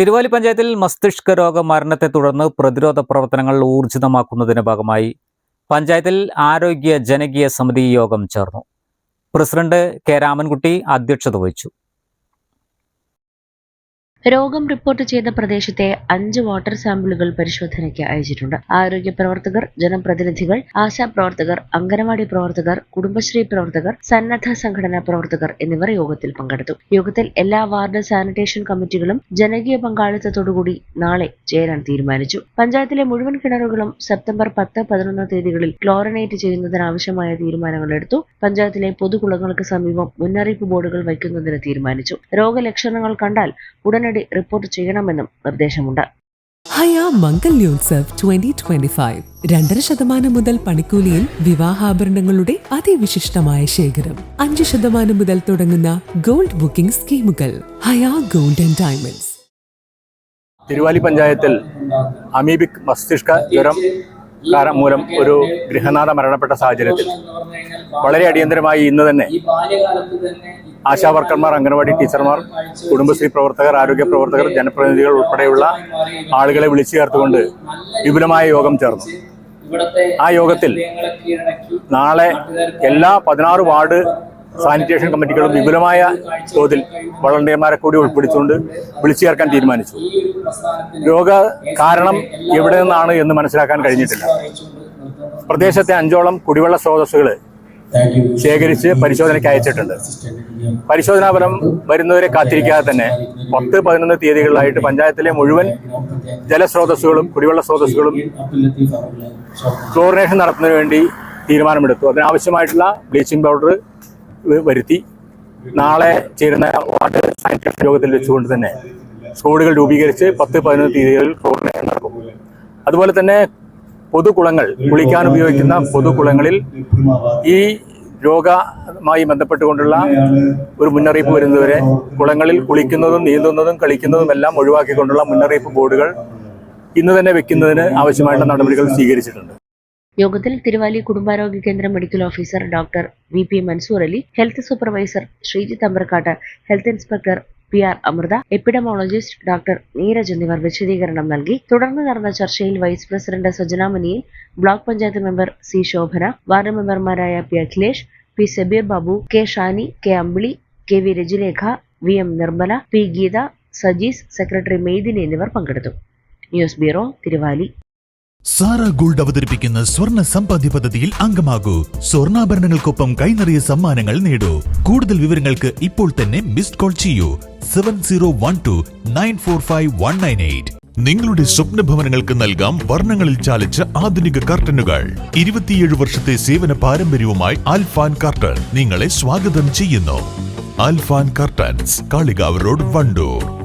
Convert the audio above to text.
തിരുവാലി പഞ്ചായത്തിൽ മസ്തിഷ്ക രോഗ മരണത്തെ തുടർന്ന് പ്രതിരോധ പ്രവർത്തനങ്ങൾ ഊർജിതമാക്കുന്നതിന്റെ ഭാഗമായി പഞ്ചായത്തിൽ ആരോഗ്യ ജനകീയ സമിതി യോഗം ചേർന്നു. പ്രസിഡന്റ് കെ രാമൻകുട്ടി അധ്യക്ഷത വഹിച്ചു. രോഗം റിപ്പോർട്ട് ചെയ്ത പ്രദേശത്തെ അഞ്ച് വാട്ടർ സാമ്പിളുകൾ പരിശോധനയ്ക്ക് അയച്ചിട്ടുണ്ട്. ആരോഗ്യ പ്രവർത്തകർ ജനപ്രതിനിധികൾ ആശാപ്രവർത്തകർ അംഗനവാടി പ്രവർത്തകർ കുടുംബശ്രീ പ്രവർത്തകർ സന്നദ്ധ സംഘടനാ പ്രവർത്തകർ എന്നിവർ യോഗത്തിൽ പങ്കെടുത്തു. യോഗത്തിൽ എല്ലാ വാർഡ് സാനിറ്റേഷൻ കമ്മിറ്റികളും ജനകീയ പങ്കാളിത്തത്തോടുകൂടി നാളെ ചേരാൻ തീരുമാനിച്ചു. പഞ്ചായത്തിലെ മുഴുവൻ കിണറുകളും സെപ്റ്റംബർ പത്ത് പതിനൊന്ന് തീയതികളിൽ ക്ലോറിനേറ്റ് ചെയ്യുന്നതിനാവശ്യമായ തീരുമാനങ്ങൾ എടുത്തു. പഞ്ചായത്തിലെ പൊതുകുളങ്ങൾക്ക് സമീപം മുന്നറിയിപ്പ് ബോർഡുകൾ വയ്ക്കുന്നതിന് തീരുമാനിച്ചു. രോഗലക്ഷണങ്ങൾ കണ്ടാൽ ഉടനടി റിപ്പോർട്ട് ചെയ്യണമെന്നും നിർദ്ദേശമുണ്ട്. ഹയാ മംഗല്യോത്സവ് ട്വന്റി ട്വന്റി ഫൈവ് രണ്ടര ശതമാനം മുതൽ പണിക്കൂലിയിൽ വിവാഹാഭരണങ്ങളുടെ അതിവിശിഷ്ടമായ ശേഖരം. അഞ്ച് ശതമാനം മുതൽ തുടങ്ങുന്ന ഗോൾഡ് ബുക്കിംഗ് സ്കീമുകൾ. ഹയാ ഗോൾഡ് ആൻഡ് ഡയമണ്ട്സ്. തിരുവാലി പഞ്ചായത്തിൽ അമീബിക് മസ്തിഷ്ക ജ്വരം കാരം മൂലം ഒരു ഗൃഹനാഥ മരണപ്പെട്ട സാഹചര്യത്തിൽ വളരെ അടിയന്തരമായി ഇന്ന് തന്നെ ആശാവർക്കർമാർ അംഗനവാടി ടീച്ചർമാർ കുടുംബശ്രീ പ്രവർത്തകർ ആരോഗ്യ പ്രവർത്തകർ ജനപ്രതിനിധികൾ ഉൾപ്പെടെയുള്ള ആളുകളെ വിളിച്ചു ചേർത്തുകൊണ്ട് വിപുലമായ യോഗം ചേർന്നു. ആ യോഗത്തിൽ നാളെ എല്ലാ പതിനാറ് വാർഡ് സാനിറ്റേഷൻ കമ്മിറ്റികളും വിപുലമായ തോതിൽ വളണ്ടിയർമാരെ കൂടി ഉൾപ്പെടുത്തിക്കൊണ്ട് വിളിച്ചു ചേർക്കാൻ തീരുമാനിച്ചു. രോഗ കാരണം എവിടെ നിന്നാണ് എന്ന് മനസ്സിലാക്കാൻ കഴിഞ്ഞിട്ടില്ല. പ്രദേശത്തെ അഞ്ചോളം കുടിവെള്ള സ്രോതസ്സുകൾ ശേഖരിച്ച് പരിശോധനയ്ക്ക് അയച്ചിട്ടുണ്ട്. പരിശോധനാ ഫലം വരുന്നവരെ കാത്തിരിക്കാതെ തന്നെ പത്ത് പതിനൊന്ന് തീയതികളിലായിട്ട് പഞ്ചായത്തിലെ മുഴുവൻ ജലസ്രോതസ്സുകളും കുടിവെള്ള സ്രോതസ്സുകളും ക്ലോറിനേഷൻ നടത്തുന്നതിന് വേണ്ടി തീരുമാനമെടുത്തു. അതിനാവശ്യമായിട്ടുള്ള ബ്ലീച്ചിങ് പൗഡർ വരുത്തി നാളെ ചേരുന്ന വാർഡ് സാനിറ്റേഷൻ യോഗത്തിൽ വെച്ചുകൊണ്ട് തന്നെ സ്കൂളുകൾ രൂപീകരിച്ച് പത്ത് പതിനൊന്ന് തീയതികളിൽ ക്ലോറിനേഷൻ നടക്കും. അതുപോലെ തന്നെ പൊതുകുളങ്ങൾ കുളിക്കാൻ ഉപയോഗിക്കുന്ന പൊതുകുളങ്ങളിൽ ഈ രോഗമായി ബന്ധപ്പെട്ടുകൊണ്ടുള്ള ഒരു മുന്നറിയിപ്പ് വരുന്നവരെ കുളങ്ങളിൽ കുളിക്കുന്നതും നീന്തുന്നതും കളിക്കുന്നതും എല്ലാം ഒഴിവാക്കിക്കൊണ്ടുള്ള മുന്നറിയിപ്പ് ബോർഡുകൾ ഇന്ന് തന്നെ വെക്കുന്നതിന് ആവശ്യമായിട്ടുള്ള നടപടികൾ സ്വീകരിച്ചിട്ടുണ്ട്. യോഗത്തിൽ തിരുവാലി കുടുംബാരോഗ്യ കേന്ദ്ര medical officer doctor V P Mansoor Ali health supervisor Sreejith Ambarkkatt health inspector P R Amritha epidemiologist doctor Neeraj എന്നിവർ വിശദീകരണം നൽകി. തുടർന്ന് നടന്ന ചർച്ചയിൽ vice president Sajana block panchayat member C Shobhana ward മെമ്പർമാരായ P Akhilesh P Sabeer Babu K Shani K Ambili K V Rajulekha V M Nirmala P Geetha Sajees secretary Meydini എന്നിവർ പങ്കെടുത്തു. News bureau Thiruvali. Sara gold അവതരിപ്പിക്കുന്ന സ്വർണ സമ്പാദ്യ പദ്ധതിയിൽ അംഗമാകൂ. സ്വർണാഭരണങ്ങൾക്കൊപ്പം കൈനറിയ സമ്മാനങ്ങൾ നേടൂ. കൂടുതൽ വിവരങ്ങൾക്ക് ഇപ്പോൾ തന്നെ മിസ്ഡ് കോൾ ചെയ്യൂ. Seven zero one two nine four five one nine eight നിങ്ങളുടെ സ്വപ്ന ഭവനങ്ങൾക്ക് നൽകാം വർണങ്ങളിൽ ചാലിച്ച ആധുനിക കർട്ടനുകൾ. ഇരുപത്തിയേഴ് വർഷത്തെ സേവന പാരമ്പര്യവുമായി ആൽഫാൻ കർട്ടൻ നിങ്ങളെ സ്വാഗതം ചെയ്യുന്നു. Alfan curtains Kalikavu road Wandoor.